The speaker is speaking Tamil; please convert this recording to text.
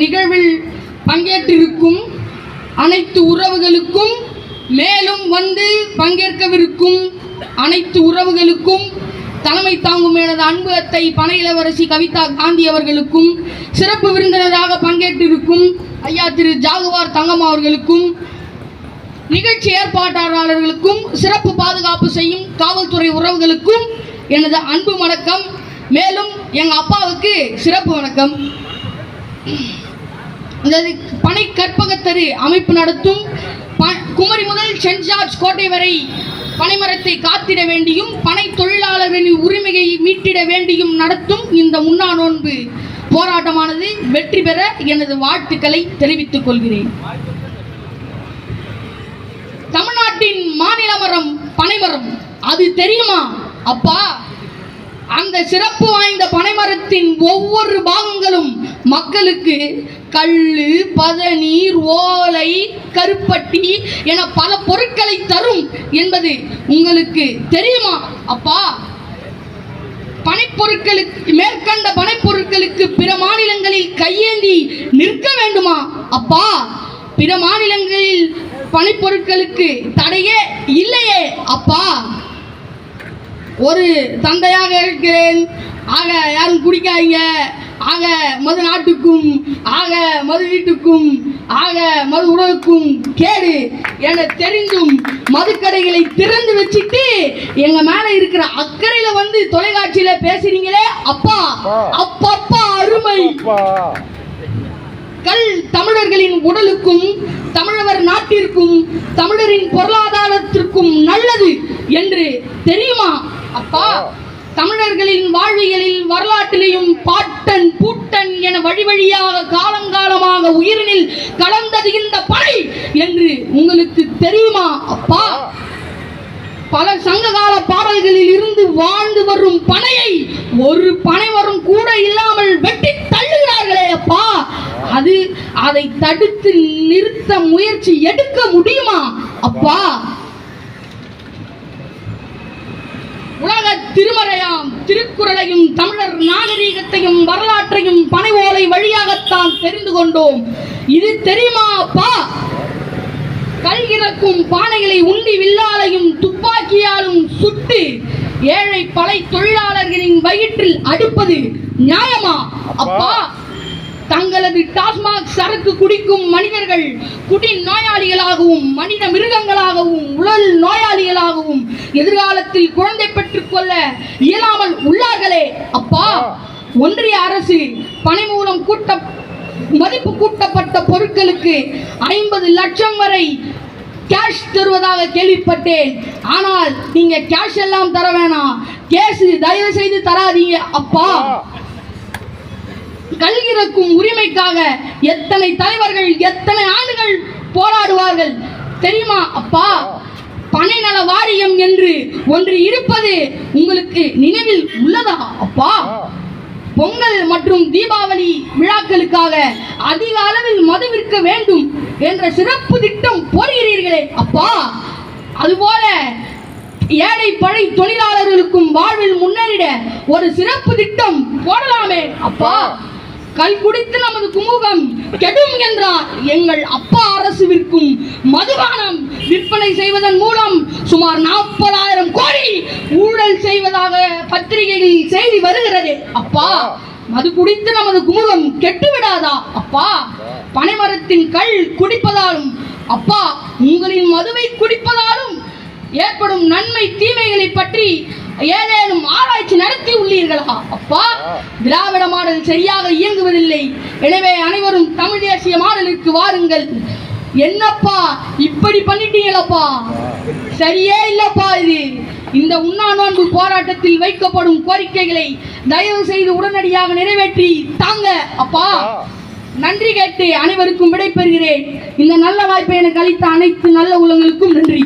நிகழ்வில் பங்கேற்றிருக்கும் அனைத்து உறவுகளுக்கும் மேலும் வந்து பங்கேற்கவிருக்கும் அனைத்து உறவுகளுக்கும் தலைமை தாங்கும் எனது அன்பு அத்தை பண இளவரசி கவிதா காந்தி அவர்களுக்கும் சிறப்பு விருந்தினராக பங்கேற்றிருக்கும் ஐயா திரு ஜாகுவார் தங்கம் அவர்களுக்கும் நிகழ்ச்சி ஏற்பாட்டாளர்களுக்கும் சிறப்பு பாதுகாப்பு செய்யும் காவல்துறை உறவுகளுக்கும் எனது அன்பு வணக்கம். மேலும் எங்கள் அப்பாவுக்கு சிறப்பு வணக்கம். பனை கற்பகத்தரு அமைப்பு நடத்தும். குமரி முதல் சென்ட் ஜார்ஜ் கோட்டை வரை பனைமரத்தை காத்திட வேண்டியும் பனை தொழிலாளர்களின் உரிமையை மீட்டிட வேண்டியும் நடத்தும் இந்த உண்ணா நோன்பு போராட்டமானது வெற்றி பெற எனது வாழ்த்துக்களை தெரிவித்துக் கொள்கிறேன். தமிழ்நாட்டின் மாநில மரம் பனைமரம் அது தெரியுமா? அப்பா அந்த சிறப்பு வாய்ந்த பனைமரத்தின் ஒவ்வொரு பாகங்களும் மக்களுக்கு கல்லு பதநீர் ஓலை கருப்பட்டி என பல பொருட்களை தரும் என்பது உங்களுக்கு தெரியுமா? அப்பா பனைப்பொருட்களுக்கு மேற்கண்ட பனைப்பொருட்களுக்கு பிற மாநிலங்களில் கையேந்தி நிற்க வேண்டுமா? அப்பா பிற மாநிலங்களில் பனைப்பொருட்களுக்கு தடையே இல்லையே. அப்பா ஒரு தந்தையாக இருக்கிறேன். ஆக யாரும் குடிக்காதீங்க. ஆக மது நாட்டுக்கும் ஆக மது வீட்டுக்கும் ஆக மது உடலுக்கும் கேடு. என தெரிந்தும் மதுக்கடைகளை திறந்து வச்சுட்டு எங்க மேல இருக்கிற அக்கறையில வந்து தொலைக்காட்சியில பேசுறீங்களே அப்பா. அப்பப்பா அருமை. கல் தமிழர்களின் உடலுக்கும் தமிழர் நாட்டிற்கும் தமிழரின் பொருளாதாரத்திற்கும் நல்லது என்று தெரியுமா? அப்பா தமிழர்களின் வாழ்வியலில் வரலாற்றிலையும் பாட்டன் பூட்டன் என வழி வழியாக காலங்காலமாக உயிரினில் கலந்தது இந்த படை என்று உங்களுக்கு தெரியுமா அப்பா? பல சங்ககால பாடல்களில் இருந்து வாழ்ந்து வரும் பனையை ஒரு பனை வரும் கூட இல்லாமல் வெட்டி தள்ளுகிறார்களே அப்பா. அது அதை தடுத்து நிறுத்த முயற்சி எடுக்க முடியுமா அப்பா? திருக்குறளையும் தமிழர் நாகரீகத்தையும் வரலாற்றையும் பனை ஓலை வழியாகத்தான் தெரிந்து கொண்டோம். இது தெரியுமா அப்பா கல் இறக்கும் பானைகளை உண்டி வில்லாலையும் துப்பாக்கியாலும் சுட்டு ஏழை படை தொழிலாளர்களின் வயிற்றில் அடுப்பது நியாயமா? அப்பா தங்களது டாஸ்மாக் சரக்கு குடிக்கும் மனிதர்கள் குடி நோயாளிகளாகவும் மனித மிருகங்களாகவும் உடல் நோயாளிகளாகவும் எதிர்காலத்தில் குழந்தை பெற்றுக்கொள்ள இயலாமல் உள்ளார்களே. அப்பா ஒன்றிய அரசு பணி மூலம் கூட்ட மதிப்பு கூட்டப்பட்ட பொருட்களுக்கு ஐம்பது லட்சம் வரை கேஷ் தருவதாக கேள்விப்பட்டேன். ஆனால் நீங்க கேஷ் எல்லாம் தர வேணாம். கேஸ் தயவு செய்து தராதீங்க அப்பா. கல்கிறக்கும் உரிமைக்காக எத்தனை தலைவர்கள் எத்தனை ஆண்டுகள் போராடுவார்கள் தெரியுமா அப்பா? பனைநல வாரியம் என்று ஒன்று இருப்பது உங்களுக்கு நினைவில் உள்ளதா? அப்பா பொங்கல் மற்றும் தீபாவளி விழாக்களுக்காக அதிக அளவில் மது விற்க வேண்டும் என்ற சிறப்பு திட்டம் போடுகிறீர்களே அப்பா. அதுபோல ஏழை பழை தொழிலாளர்களுக்கும் வாழ்வில் முன்னேறிட ஒரு சிறப்பு திட்டம் போடலாமே அப்பா. கல் குடித்து நமது குமுகம் கெடும் என்றார். எங்கள் அப்பா அரசு விற்கும் மதுபானம் விற்பனை செய்வதன் மூலம் சுமார் நாற்பதாயிரம் கோடி ஊழல் செய்வதாக பத்திரிகைகளில் செய்தி வருகிறது. அப்பா மது குடித்து நமது குமுகம் கெட்டு விடாதா அப்பா பனைமரத்தின் கல் குடிப்பதாலும் அப்பா உங்களின் மதுவை குடிப்பதாலும் ஏற்படும் நன்மை தீமைகளை பற்றி ஏதேனும் ஆராய்ச்சி நடத்தி உள்ளீர்களா? அப்பா திராவிட மாடல் சரியாக இயங்குவதில்லை. எனவே அனைவரும் தமிழ் தேசிய மாடலுக்கு வாருங்கள். என்னப்பா இப்படி பண்ணிட்டீங்களப்பா? சரியே இல்லப்பா இது. இந்த உண்ணா நோன்பு போராட்டத்தில் வைக்கப்படும் கோரிக்கைகளை தயவு செய்து உடனடியாக நிறைவேற்றி தாங்க. அப்பா நன்றி கேட்டு அனைவருக்கும் விடைபெறுகிறேன். இந்த நல்ல வாய்ப்பை எனக்கு அளித்த அனைத்து நல்ல உள்ளங்களுக்கும் நன்றி.